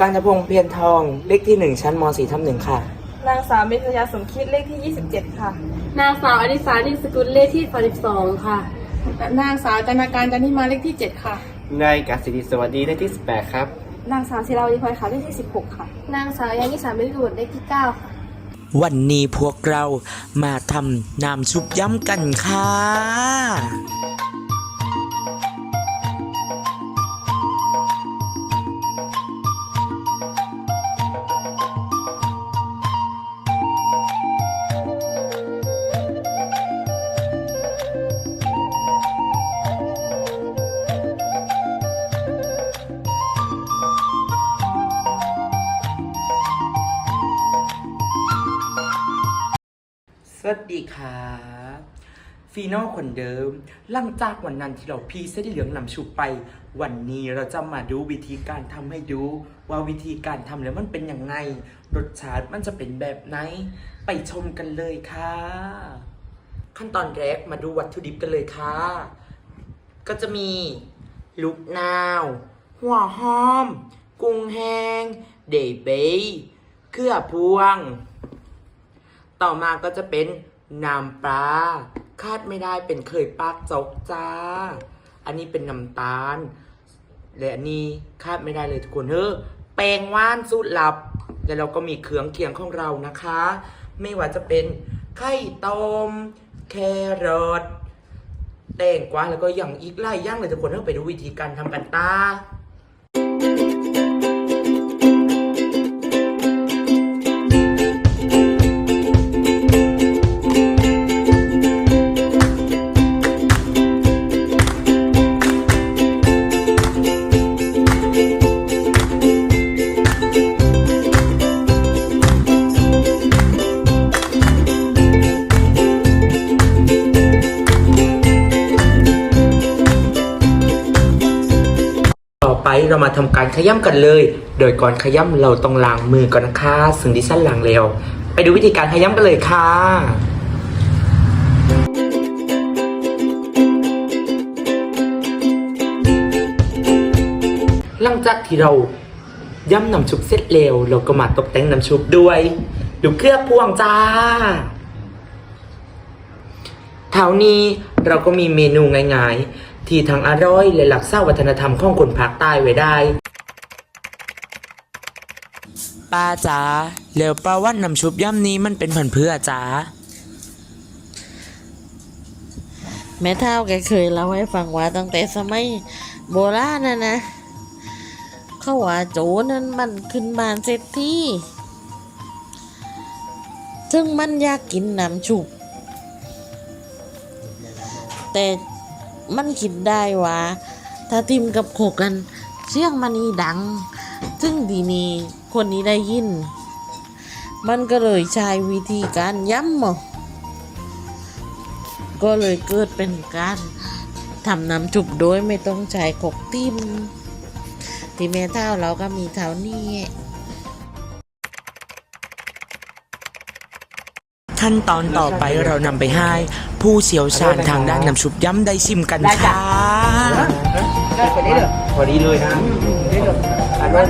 การทพงษ์เพียรทองเลขที่หนึ่งชั้นมสี่ทับหนึ่งค่ะ นางสาวเมษยาสมคิดเลขที่ 27 ค่ะ นางสาวอดิสานิสกุลเลขที่42ค่ะ นางสาวจันทการจันทิมาเลขที่ 7 ค่ะ นายกสิริสวัสดีได้ที่18ครับ นางสาวศิลาวดีพลอยค่ะเลขที่ 16 ค่ะ นางสาวยานิสาเมริบุตรเลขที่ 9 ค่ะ วันนี้พวกเรามาทำน้ำชุบย่ำกันค่ะ สวัสดีครับฟีโน่คนเดิม หลังจากวันนั้นที่เราพีเส้นเหลืองนำชุบไป วันนี้เราจะมาดูวิธีการทำให้ดู ว่าวิธีการทำแล้วมันเป็นยังไงรสชาติมันจะเป็นแบบไหน ไปชมกันเลยค่ะ ขั้นตอนแรกมาดูวัตถุดิบกันเลยค่ะ ก็จะมีลูกนาว หัวหอม กุ้งแห้ง เดย์เบยเครือพวง ต่อมาก็จะเป็นน้ำปลาคาดไม่ได้เป็นเคยปากจกจ้า อันนี้เป็นน้ำตาล และอันนี้คาดไม่ได้เลยทุกคนเฮ้อแปลงว่านสูตรลับ แล้วเราก็มีเครื่องเคียงของเรานะคะ ไม่ว่าจะเป็นไข่ต้มแครอทแตงกวาแล้วก็อย่างอีกหลายย่างเลยทุกคนเฮ้อไปดูวิธีการทำกันตา ไปเรามาทำการขย้ำกันเลย โดยก่อนขย้ำเราต้องล้างมือก่อนนะคะซึ่งดิฉันล้างแล้ว ไปดูวิธีการขย้ำกันเลยค่ะหลังจากที่เราย่ำน้ำชุบเสร็จแล้วเราก็มาตกแต่งน้ำชุบด้วยดูเครื่องพวงจ้าเท่านี้เราก็มีเมนูง่ายๆ ที่ทั้งอร่อยและหลักษาวัฒนธรรมของคนภาคใต้ไว้ได้ ป้าจ๋าแล้วป้าว่านำชุบย่ำนี้มันเป็นผันเพื่อจ๋าแม่เท่าแกเคยเล่าให้ฟังว่าตั้งแต่สมัยโบราณนะนะ เขาว่าโจรนั้นมันขึ้นบ้านเศรษฐีซึ่งมันอยากกินน้ำชุบ แต่ มันคิดได้ว่าถ้าทิมกับโขกกัน เสียงมันนี่ดัง ซึ่งดีนี้คนนี้ได้ยิน มันก็เลยใช้วิธีการย้ำหมอก็เลยเกิดเป็นการทำน้ำจุบโดยไม่ต้องใช้กกติมที่แม่เท่าเราก็มีเท่านี้ ขั้นตอนต่อไปเรานำไปให้ ผู้เชี่ยวชาญทางด้านน้ำชุบย่ำได้ชิมกันค่ะพอดีเลยนะอันนั้น